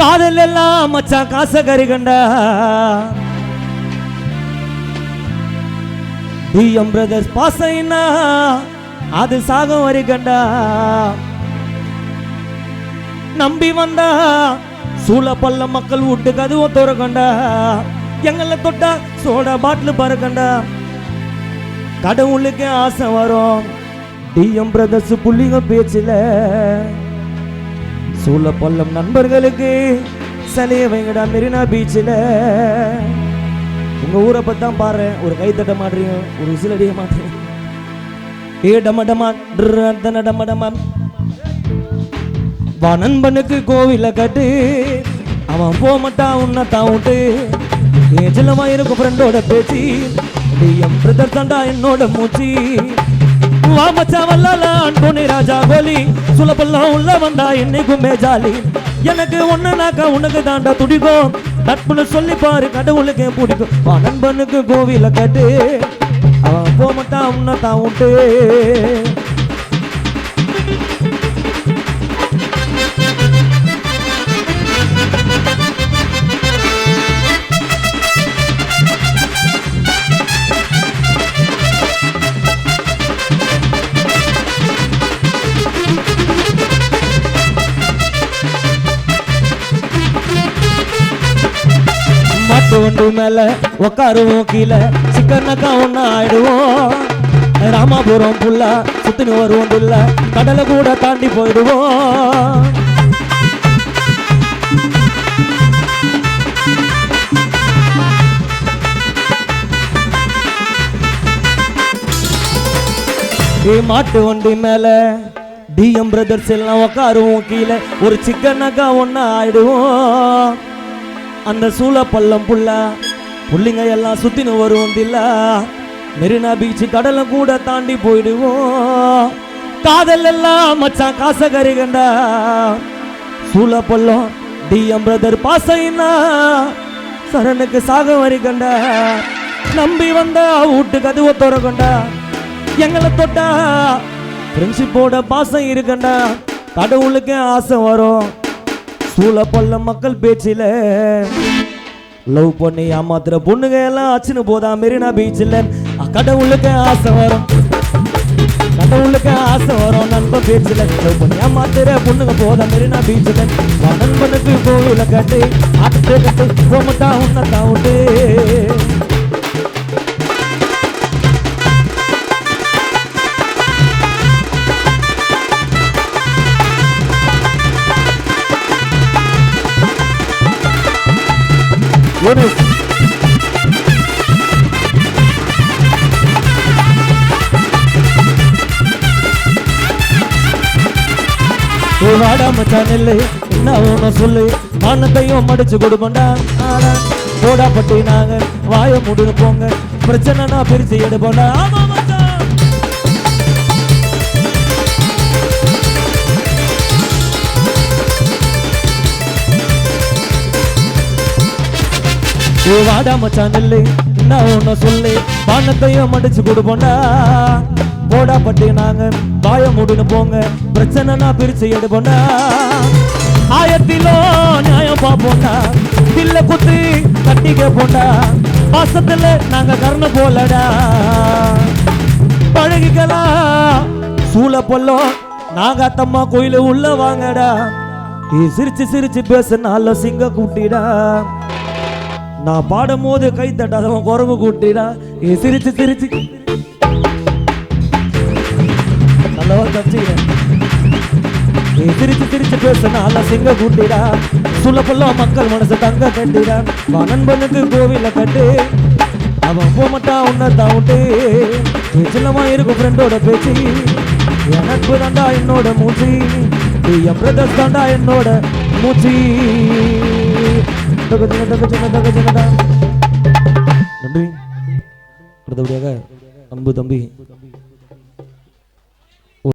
காதல் எல்லாம் மச்சான் காச கறி கண்டா. டிஎம் பிரதர்ஸ் பாசைனா அது சாகம் வரி கண்டா. நம்பி வந்தா சூழ பல்ல மக்கள் விட்டு கதுவும் துறக்கண்டா எங்களை தொட்டா சோடா பாட்டில் பறக்கண்டா கடவுளுக்கு ஆசை வரும். டிஎம் பிரதர்ஸ் புள்ளிங்க பேச்சில். சூழ பள்ளம் நண்பர்களுக்கு சலைய வைங்கடா மெரினா பீச்சில். உங்க ஊரை பத்தி தான் பாரு ஒரு கை மாட்டுறீங்க ஒரு விசில் அடிக்க மாட்டீங்க ஏ டம டமா தன டம டமா வா நண்பனுக்கு கோவில கட்டு. அவன் போக மாட்டான் உன்னை தான் விட்டு ஏஜலமா இருக்கும் ஃப்ரெண்டோட பேச்சு. என் பிரதர் தாண்டா என்னோட மூச்சு. வா மச்சான் வல்லால அன்புனி ராஜா கோலி. சுலபெல்லாம் உள்ள வந்தா என்னைக்குமே ஜாலி. எனக்கு ஒண்ணுனாக்கா உனக்கு தாண்டா துடிக்கும். நட்புன்னு சொல்லி பாரு கடவுளுக்கு பிடிக்கும். வா நண்பனுக்கு கோவில கட்டு. அவன் போக மாட்டான் உன்னை தான் விட்டு மாட்டு வண்டி மேல உக்காருவோம் கீழே. சிக்கனக்கா ஒன்று ஆயிடுவோம். ராமாபுரம் புல்லா சுத்தினு வருவோம் இல்ல கடலை கூட தாண்டி போயிடுவோம். மாட்டு வண்டி மேல டிஎம் பிரதர்ஸ் எல்லாம் உக்காருவோம் கீழே. ஒரு சிக்கனக்கா ஒன்று ஆயிடுவோம். அந்த சூழ பள்ளம் புள்ள. புள்ளிங்க எல்லாம் சுத்தின்னு வருவோம் தில்ல. மெரினா பீச் கடலை கூட தாண்டி போயிடுவோம். காதல் எல்லாம் மச்சான் காச கறி சூள சூழ பள்ளம் டிஎம் பிரதர் பாசைனா சரணுக்கு சாக வரிகண்ட நம்பி வந்தா வீட்டு கதுவை திறக்கண்டா எங்களை தொட்டா ஃப்ரெண்ட்ஷிப்போட பாசம் இருக்கண்டா. கடவுளுக்கு ஆசை வரும். சூழ பல்ல மக்கள் பேச்சில. லவ் பண்ணி ஏமாத்துற பொண்ணுங்க எல்லாம் ஆச்சுன்னு போதா மெரினா பீச்சில். கடவுளுக்கு ஆசை வரும். கடவுளுக்கு ஆசை வரும் நண்பன் பேச்சில். லவ் பண்ணி ஏமாத்துற பொண்ணுங்க போதா மெரினா பீச்சில். நண்பனுக்கு கோவில கட்டு. ஆட்டு கட்டு. போமட்டா உன்னை ஒரு விட்டு யூனிஸ் ஏய் வாடா மச்சான் என்ன ஒன்று சொல்லு. மானத்தையும் மடிச்சு கொடுப்பண்டா ஆனா போடா பட்டி நாங்க. வாய முடிவு போங்க. பிரச்சனைனா பிரிச்சு எடுப்போண்டா ஆமா. ஏ வாடா மச்சான் இல்லை என்ன ஒன்ன சொல்லு. பானத்தையும் மடிச்சு கொடுப்போண்டா போடா பட்டு நாங்க. வாய மூடுன்னு போங்க. பிரச்சனைனா பிரிச்சு எடுப்போண்டா ஆயத்திலோ நியாயம் பார்ப்போண்டா தில்ல குத்து கட்டி கேப்போண்டா பாசத்துல நாங்க கர்ண போலடா. பழகிக்கலாம் சூழ பொல்லம் அத்தம்மா கோயிலு உள்ள வாங்கடா. நீ சிரிச்சு சிரிச்சு பேச நல்ல சிங்க கூட்டிடா. நான் பாடும் போது கை தட்டாதவன் குரங்கு கூட்டிடா ஏ சிரிச்சு சிரிச்சு. நல்லவா தப்பிச்சுக்கிறேன் ஏ சிரிச்சு சிரிச்சு பேச நல்லா சிங்க கூட்டிடா. சொல்ல மக்கள் மனசு தங்க கட்டிடா. வா நண்பனுக்கு கோவில கட்டு. அவன் போக மாட்டான் உன்னை தான் சின்னமா இருக்கும் ஃப்ரெண்டோட பேச்சு. எனக்கு தாண்டா என்னோட மூச்சு. என் பிரதர்ஸ் தாண்டா என்னோட மூச்சு. நன்றி. அடுத்தபடியாக அன்பு தம்பி.